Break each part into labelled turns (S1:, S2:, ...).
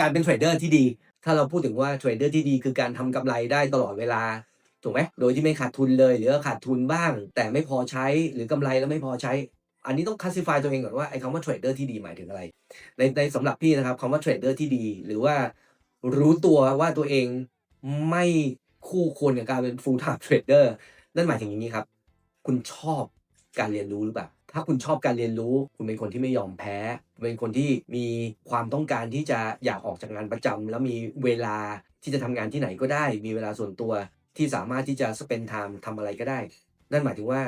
S1: การเป็นเทรดเดอร์ที่ดี ถ้าเราพูดถึงว่าเทรดเดอร์ที่ดีคือการทำกำไรได้ตลอดเวลาถูกไหมโดยที่ไม่ขาดทุนเลย หรือว่าขาดทุนบ้าง แต่ไม่พอใช้หรือกำไรแล้วไม่พอใช้ อันนี้ต้องคัสซิฟายตัวเองก่อนว่าไอ้คำว่าเทรดเดอร์ที่ดีหมายถึงอะไร ในในสำหรับพี่นะครับคำว่าเทรดเดอร์ที่ดี หรือว่ารู้ตัวว่าตัวเองไม่คู่ควรกับการเป็น full time trader นั่นหมายถึงอย่างนี้ครับ คุณชอบ การเรียนรู้หรือเปล่าถ้าคุณชอบการเรียนรู้ คุณเป็นคนที่ไม่ยอมแพ้ เป็นคนที่มีความต้องการที่จะอยากออกจากงานประจำแล้วมีเวลาที่จะทำงานที่ไหนก็ได้ มีเวลาส่วนตัวที่สามารถที่จะ spend time ทำอะไรก็ได้ นั่นหมายถึงว่า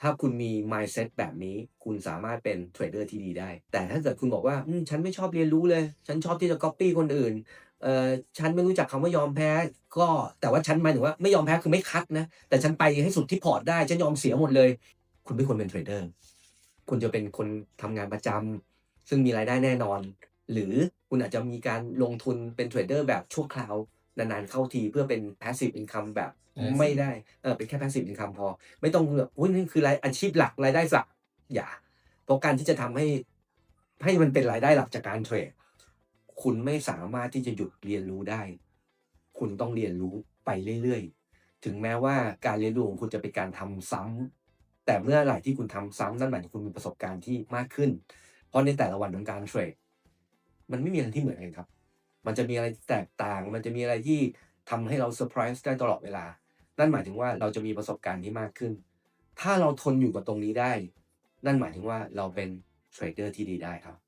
S1: ถ้าคุณมี mindset แบบนี้ คุณสามารถเป็นเทรดเดอร์ที่ดีได้ แต่ถ้าเกิดคุณบอกว่าฉันไม่ชอบเรียนรู้เลย ฉันชอบที่จะ copy คนอื่นเออฉันไม่รู้จักคำว่ายอมแพ้ ก็แต่ว่าฉันหมายถึงว่าไม่ยอมแพ้คือไม่คัดนะ แต่ฉันไปให้สุดที่พอร์ตได้ ฉันยอมเสียหมดเลย คุณไม่ควรเป็นเทรดเดอร์คุณจะเป็นคนทำงานประจำซึ่งมีรายได้แน่นอน หรือคุณอาจจะมีการลงทุนเป็นเทรดเดอร์แบบชั่วคราวนานๆเข้าทีเพื่อเป็น passive income แบบ
S2: Passive
S1: ไม่ได้เออเป็นแค่ passive income พอ ไม่ต้องแบบอุ้ยนี่คือรายอาชีพหลักรายได้หลักอย่า เพราะการที่จะทำให้ให้มันเป็นรายได้หลักจากการเทรดคุณไม่สามารถที่จะหยุดเรียนรู้ได้ คุณต้องเรียนรู้ไปเรื่อยๆ ถึงแม้ว่าการเรียนรู้ของคุณจะเป็นการทำซ้ำ แต่เมื่อไหร่ที่คุณทำซ้ำนั่นหมายถึงคุณมีประสบการณ์ที่มากขึ้น เพราะในแต่ละวันของการเทรดมันไม่มีอะไรที่เหมือนกันครับ มันจะมีอะไรแตกต่าง มันจะมีอะไรที่ทำให้เราเซอร์ไพรส์ได้ตลอดเวลา นั่นหมายถึงว่าเราจะมีประสบการณ์ที่มากขึ้น ถ้าเราทนอยู่กับตรงนี้ได้ นั่นหมายถึงว่าเราเป็นเทรดเดอร์ที่ดีได้ครับ